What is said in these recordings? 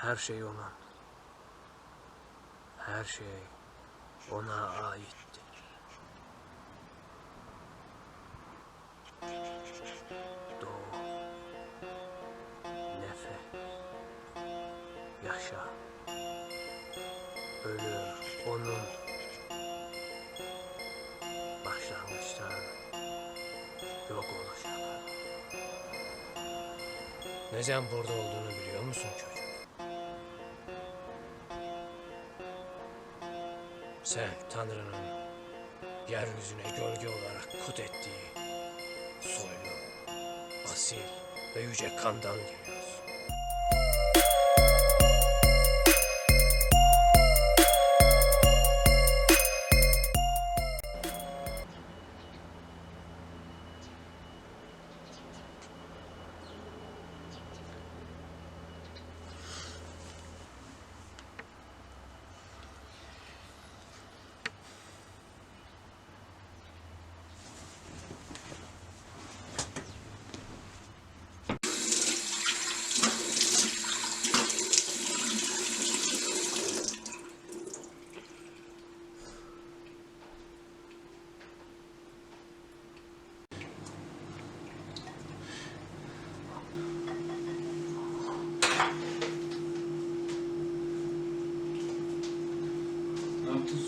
Her şey onun. Her şey ona aittir. Doğu. Nefes. Yaşa. Ölüm onun. Başlangıçtan yok olacak. Neden burada olduğunu biliyor musun çocuk? Sen Tanrı'nın yeryüzüne gölge olarak kut ettiği soylu, asil ve yüce kandan geliyorsun.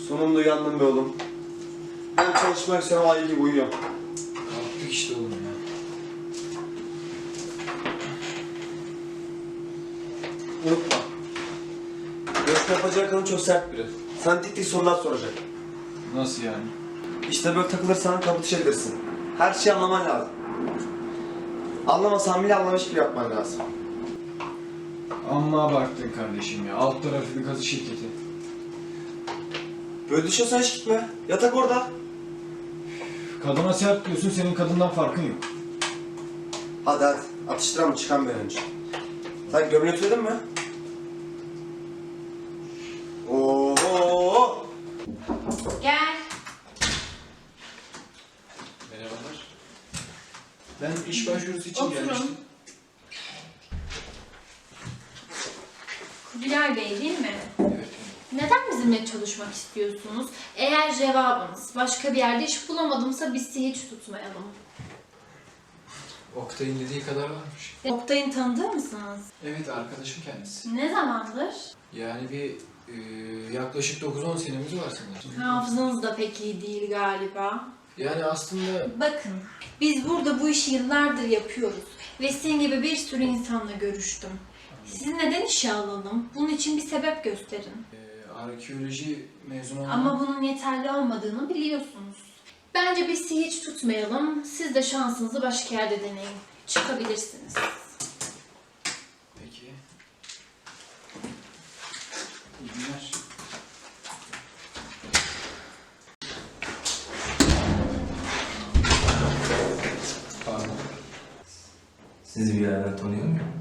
Sonunda uyandım be oğlum. Ben çalışmak için ayı gibi uyuyorum. Kalktık işte oğlum ya. Unutma. Görüşme yapacağı kadın çok sert biri. Sana dik dik sorular soracak. Nasıl yani? İşte böyle takılırsan kapı dışarıdırsın. Her şeyi anlaman lazım. Anlamasan bile anlamış gibi yapman lazım. Amma abarttın kardeşim ya. Alt tarafı bir katı şirketi. Böyle düşünsen hiç gitme. Yatak orada. Kadına sert diyorsun, senin kadından farkın yok. Hadi hadi. Atıştıran çıkan bir an önce. Sen gömleği ütüledin mi? Oo! Gel. Merhabalar. Ben iş başvurusu için Oturun. gelmiştim. Kubilay Bey değil mi? Neden bizimle çalışmak istiyorsunuz? Eğer cevabınız başka bir yerde iş bulamadımsa biz sizi hiç tutmayalım. Oktay'ın dediği kadar varmış. Oktay'ın tanıdığı mısınız? Evet, arkadaşım kendisi. Ne zamandır? Yani bir e, yaklaşık 9-10 senemiz var sanırım. Hafızanız da pek iyi değil galiba. Yani aslında Bakın, biz burada bu işi yıllardır yapıyoruz. Ve sizin gibi bir sürü insanla görüştüm. Sizi neden işe alalım? Bunun için bir sebep gösterin. e, arkeoloji mezunu olan... Ama bunun yeterli olmadığını biliyorsunuz. Bence biz hiç tutmayalım. Siz de şansınızı başka yerde deneyin. Çıkabilirsiniz. Peki. İyi günler. Pardon. Sizi bir yerden tanıyor muyum?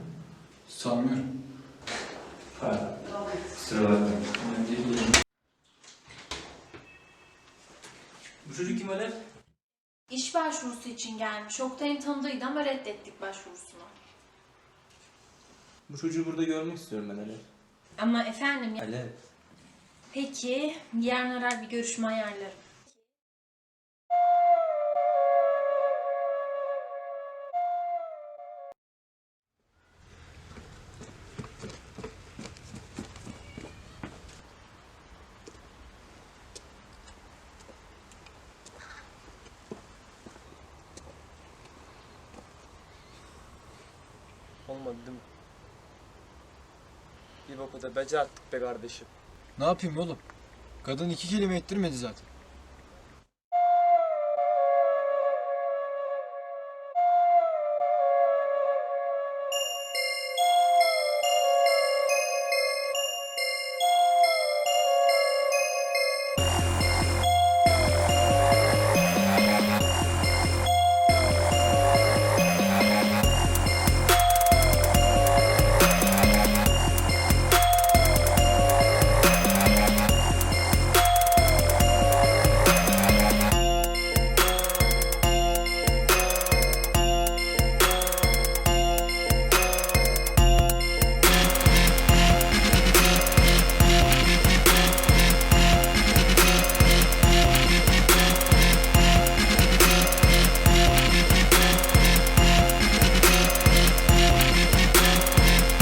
Sanmıyorum. Pardon. Kusura bakmayın. Ben değil. Bu çocuk kim Alev? İş başvurusu için gelmiş. Oktay'ın tanıdığıydı ama reddettik başvurusunu. Bu çocuğu burada görmek istiyorum ben Alev. Ama efendim ya... Alev. Peki, yarın arar bir görüşme ayarlarım. Değil mi? Bir boku da becerttik be kardeşim. Ne yapayım oğlum? Kadın iki kelime ettirmedi zaten.